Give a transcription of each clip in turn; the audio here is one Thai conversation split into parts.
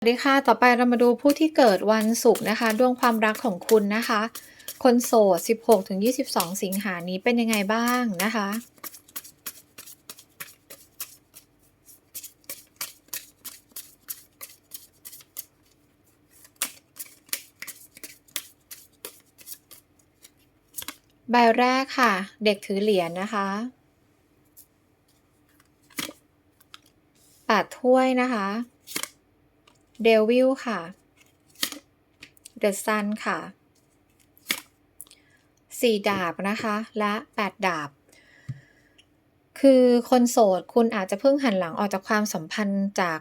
สวัสดีค่ะ ต่อไปเรามาดูผู้ที่เกิดวันศุกร์นะคะ ดวงความรักของคุณนะคะ คนโสด 16-22 สิงหานี้เป็นยังไงบ้างนะคะ ใบแรกค่ะ เด็กถือเหรียญนะคะแปดถ้วยนะคะ เดวิลค่ะ เดอะซันค่ะสี่ดาบนะคะ และแปดดาบ คือคนโสดคุณอาจจะเพิ่งหันหลังออกจากความสัมพันธ์จาก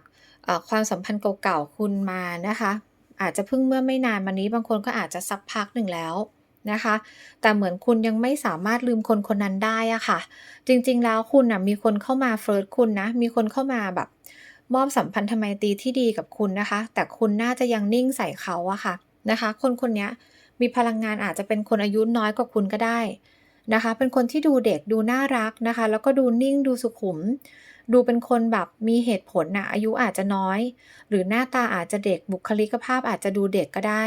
ความสัมพันธ์เก่าๆคุณมานะคะ อาจจะเพิ่งเมื่อไม่นานมานี้บางคนก็อาจจะสักพักหนึ่งแล้วนะคะ แต่เหมือนคุณยังไม่สามารถลืมคนคนนั้นได้อะค่ะ จริงๆแล้วคุณนะมีคนเข้ามาเฟิร์สคุณนะ มีคนเข้ามาแบบ มอบสัมพันธไมตรีที่ดีกับคุณนะคะ แต่คุณน่าจะยังนิ่งใส่เขาอะค่ะนะคะ คนคนนี้มีพลังงานอาจจะเป็นคนอายุน้อยกว่าคุณก็ได้นะคะ เป็นคนที่ดูเด็กดูน่ารักนะคะ แล้วก็ดูนิ่งดูสุขุม ดูเป็นคนแบบมีเหตุผลนะอายุอาจจะน้อย หรือหน้าตาอาจจะเด็กบุคลิกภาพอาจจะดูเด็กก็ได้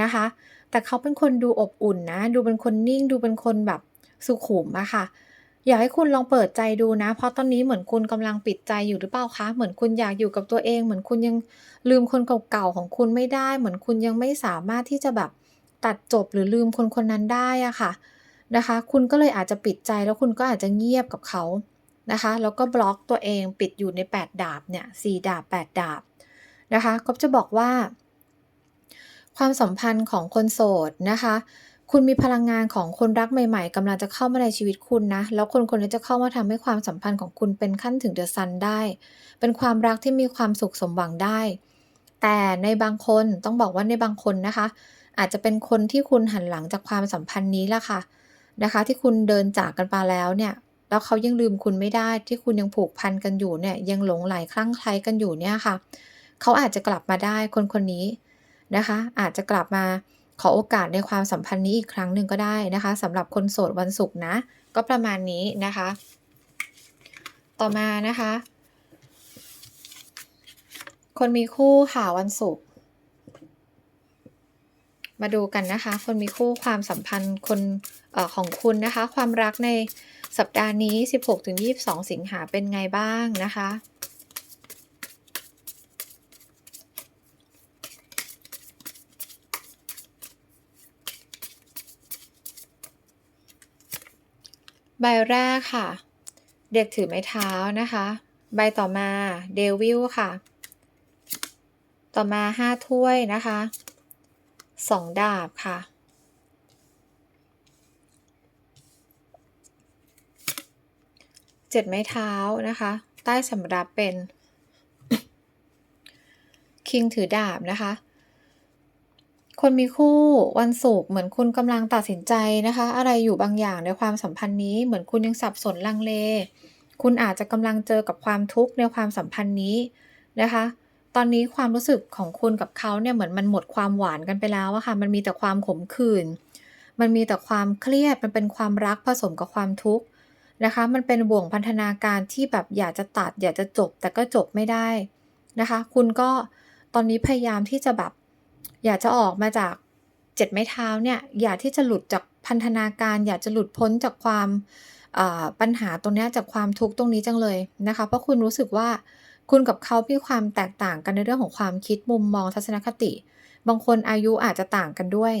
นะคะ แต่เขาเป็นคนดูอบอุ่นนะ ดูเป็นคนนิ่ง ดูเป็นคนแบบสุขุมอะค่ะ อยากให้คุณลองเปิดใจดูนะ เพราะตอนนี้เหมือนคุณกำลังปิดใจอยู่หรือเปล่าคะ เหมือนคุณอยากอยู่กับตัวเอง เหมือนคุณยังลืมคนเก่าๆของคุณไม่ได้ เหมือนคุณยังไม่สามารถที่จะแบบตัดจบหรือลืมคนคนนั้นได้อะค่ะนะคะ คุณก็เลยอาจจะปิดใจแล้วคุณก็อาจจะเงียบกับเขานะคะ แล้วก็บล็อกตัวเองปิดอยู่ใน 8 ดาบเนี่ยสี่ดาบ 8 ดาบนะคะก็จะบอกว่า ความสัมพันธ์ของคนโสดนะคะ คุณมีพลังงานของคนรักใหม่ๆกำลังจะเข้ามาในชีวิตคุณนะ แล้วคนคนนี้จะเข้ามาทำให้ความสัมพันธ์ของคุณเป็นขั้นถึงเดอะซันได้ เป็นความรักที่มีความสุขสมหวังได้ แต่ในบางคนต้องบอกว่าในบางคนนะคะ อาจจะเป็นคนที่คุณหันหลังจากความสัมพันธ์นี้ละค่ะนะคะ ที่คุณเดินจากกันไปแล้วเนี่ยแล้วเขายังลืมคุณไม่ได้ที่คุณยังผูกพันกันอยู่เนี่ยยังหลงไหลคลั่งไคล้กันอยู่เนี่ยค่ะ เขาอาจจะกลับมาได้คนคนนี้นะคะ อาจจะกลับมา ขอโอกาสในความสัมพันธ์นี้อีกครั้งหนึ่งก็ได้นะคะสำหรับคนโสดวันศุกร์นะ ก็ประมาณนี้นะคะ ต่อมานะคะ คนมีคู่ค่ะวันศุกร์มาดูกันนะคะ คนมีคู่ความสัมพันธ์คนออของคุณนะคะ ความรักในสัปดาห์นี้ 16-22 สิงหาเป็นไงบ้างนะคะ ใบแรกค่ะ เด็กถือไม้เท้านะคะ ใบต่อมาเดวิลค่ะ ต่อมาห้าถ้วยนะคะสองดาบค่ะ เจ็ดไม้เท้านะคะ ใต้สำรับเป็น คิงถือดาบนะคะ คนมีคู่วันศุกร์เหมือนคุณกำลังตัดสินใจนะคะ อะไรอยู่บางอย่างในความสัมพันธ์นี้ เหมือนคุณยังสับสนลังเล คุณอาจจะกำลังเจอกับความทุกข์ในความสัมพันธ์นี้นะคะ ตอนนี้ความรู้สึกของคุณกับเขาเนี่ยเหมือนมันหมดความหวานกันไปแล้วอะค่ะ มันมีแต่ความขมขื่นมันมีแต่ความเครียด มันเป็นความรักผสมกับความทุกข์นะคะ มันเป็นบ่วงพันธนาการที่แบบอยากจะตัด อยากจะจบแต่ก็จบไม่ได้นะคะ คุณก็ตอนนี้พยายามที่จะแบบ อยากจะออกมาจากเจ็ดไม้เท้าเนี่ยอยากที่จะหลุดจากพันธนาการ อยากจะหลุดพ้นจากความปัญหาตรงนี้จากความทุกข์ตรงนี้จังเลยนะคะ เพราะคุณรู้สึกว่าคุณกับเขามีความแตกต่างกันในเรื่องของความคิดมุมมองทัศนคติ บางคนอายุอาจจะต่างกันด้วย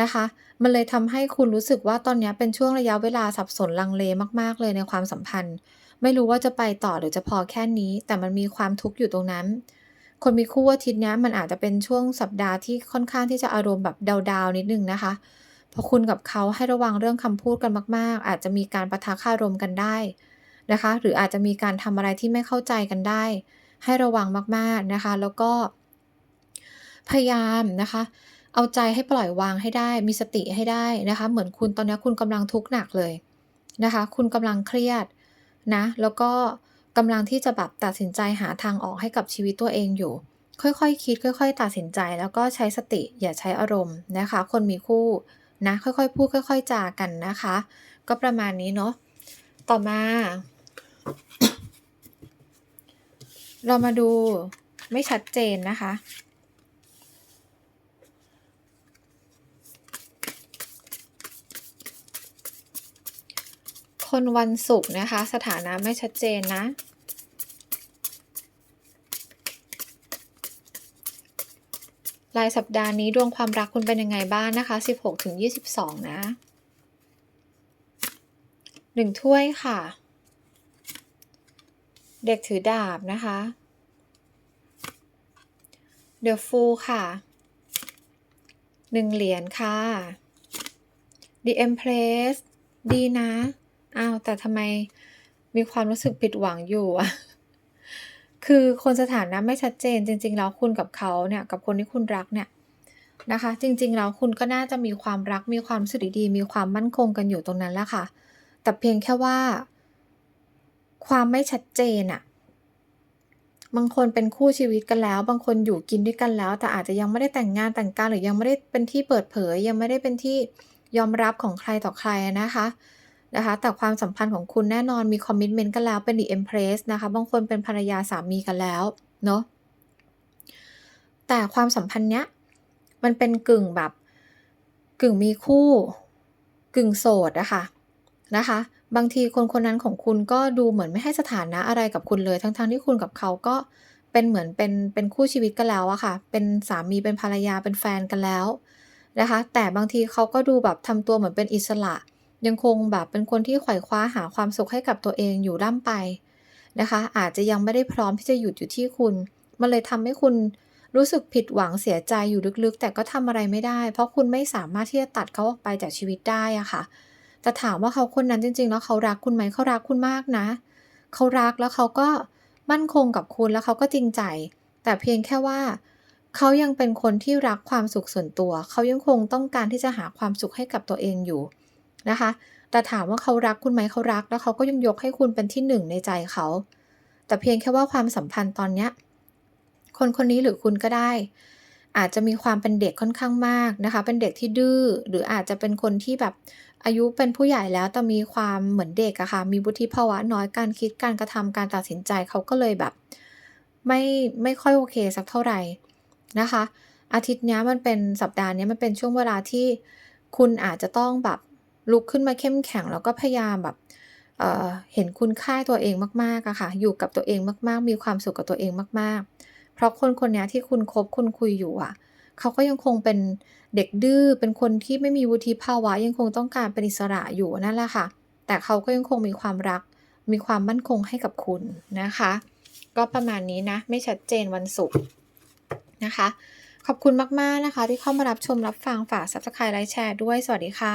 นะคะ มันเลยทำให้คุณรู้สึกว่าตอนนี้เป็นช่วงระยะเวลาสับสนลังเลมาก ๆ เลยในความสัมพันธ์ ไม่รู้ว่าจะไปต่อหรือจะพอแค่นี้ แต่มันมีความทุกข์อยู่ตรงนั้น คนมีคู่อาทิตย์นี้มันอาจจะเป็นช่วงสัปดาห์ที่ค่อนข้างที่จะอารมณ์แบบดาวๆนิดนึงนะคะพราะคุณกับเขาให้ระวังเรื่องคำพูดกันมาก ๆ อาจจะมีการประทะคารมกันได้นะคะ หรืออาจจะมีการทำอะไรที่ไม่เข้าใจกันได้ ให้ระวังมาก ๆ นะคะ แล้วก็พยายามนะคะ เอาใจให้ปล่อยวางให้ได้ มีสติให้ได้นะคะ เหมือนคุณตอนนี้คุณกำลังทุกข์หนักเลยนะคะ คุณกำลังเครียดนะ แล้วก็ กำลังที่จะแบบตัดสินใจหาทางออกให้กับชีวิตตัวเองอยู่ ค่อยๆคคิด ค่อย ๆ ตัดสินใจแล้วก็ใช้สติอย่าใช้อารมณ์นะคะ คนมีคู่นะค่อยๆ พูดค่อย ๆ จากันนะคะ ก็ประมาณนี้เนาะต่อมา เรามาดูไม่ชัดเจนนะคะ คนวันศุกร์นะคะ สถานะไม่ชัดเจนนะ รายสัปดาห์นี้ดวงความรักคุณเป็นยังไงบ้างนะคะ 16ถึง22 นะหนึ่งถ้วยค่ะ เด็กถือดาบนะคะ The Fool ค่ะหนึ่งเหรียญค่ะ The Empress ดีนะ อ้าว แต่ทำไมมีความรู้สึกผิดหวังอยู่อะ คือคนสถานะไม่ชัดเจน จริง ๆ แล้วคุณกับเขาเนี่ย กับคนที่คุณรักเนี่ยนะคะ จริง ๆ แล้วคุณก็น่าจะมีความรัก มีความรู้สึกดีๆมีความมั่นคงกันอยู่ตรงนั้นแหละค่ะ แต่เพียงแค่ว่า ความไม่ชัดเจนอะบางคนเป็นคู่ชีวิตกันแล้ว บางคนอยู่กินด้วยกันแล้ว แต่อาจจะยังไม่ได้แต่งงานแต่งการหรือยังไม่ได้เป็นที่เปิดเผย ยังไม่ได้เป็นที่ยอมรับของใครต่อใครนะคะ นะคะแต่ความสัมพันธ์ของคุณแน่นอนมีคอมมิตเมนต์กันแล้วเป็น The Empress นะคะบางคนเป็นภรรยาสามีกันแล้วเนาะแต่ความสัมพันธ์เนี้ยมันเป็นกึ่งแบบกึ่งมีคู่กึ่งโสดอะค่ะนะคะ บางทีคนคนนั้นของคุณก็ดูเหมือนไม่ให้สถานะอะไรกับคุณเลย ทั้งๆทที่คุณกับเขาก็เป็นเหมือนเป็นเป็นคู่ชีวิตกันแล้วอะค่ะ เป็นสามีเป็นภรรยาเป็นแฟนกันแล้วนะคะ แต่บางทีเขาก็ดูแบบทำตัวเหมือนเป็นอิสระ ยังคงแบบเป็นคนที่ไขว่คว้าหาความสุขให้กับตัวเองอยู่ร่ำไปนะคะ อาจจะยังไม่ได้พร้อมที่จะหยุดอยู่ที่คุณ มันเลยทำให้คุณรู้สึกผิดหวังเสียใจอยู่ลึกๆ แต่ก็ทำอะไรไม่ได้ เพราะคุณไม่สามารถที่จะตัดเขาออกไปจากชีวิตได้อะค่ะ แต่ถามว่าเขาคนนั้นจริง ๆ แล้วเขารักคุณไหมเขารักคุณมากนะ เขารักแล้วเขาก็มั่นคงกับคุณแล้วเขาก็จริงใจ แต่เพียงแค่ว่าเขายังเป็นคนที่รักความสุขส่วนตัว เขายังคงต้องการที่จะหาความสุขให้กับตัวเองอยู่ นะคะ แต่ถามว่าเขารักคุณไหมเขารัก แล้วเขาก็ยังยกให้คุณเป็นที่หนึ่งในใจเขา แต่เพียงแค่ว่าความสัมพันธ์ตอนเนี้ยคนคนนี้หรือคุณก็ได้ อาจจะมีความเป็นเด็กค่อนข้างมากนะคะ เป็นเด็กที่ดื้อหรืออาจจะเป็นคนที่แบบอายุเป็นผู้ใหญ่แล้วแต่มีความเหมือนเด็กอะค่ะมีวุฒิภาวะน้อยการคิดการกระทำการตัดสินใจเขาก็เลยแบบ ไม่ไม่ค่อยโอเคสักเท่าไหร่นะคะ อาทิตย์นี้มันเป็นสัปดาห์นี้มันเป็นช่วงเวลาที่คุณอาจจะต้องแบบ ลุกขึ้นมาเข้มแข็ง แล้วก็พยายามแบบเเห็นคุณค่าตัวเองมากๆอะค่ะ อยู่กับตัวเองมากๆ มีความสุขกับตัวเองมากๆ เพราะคนคนนี้ที่คุณคบคุณคุยอยู่อะเขาก็ยังคงเป็นเด็กดื้อ เป็นคนที่ไม่มีวุฒิภาวะ ยังคงต้องการเป็นอิสระอยู่นั่นแหละค่ะ แต่เขาก็ยังคงมีความรัก มีความมั่นคงให้กับคุณนะคะ ก็ประมาณนี้นะ ไม่ชัดเจนวันศุกร์นะคะ ขอบคุณมาก ๆ นะคะ ที่เข้ามารับชมรับฟังฝาก Subscribe ไลค์แชร์ด้วย สวัสดีค่ะ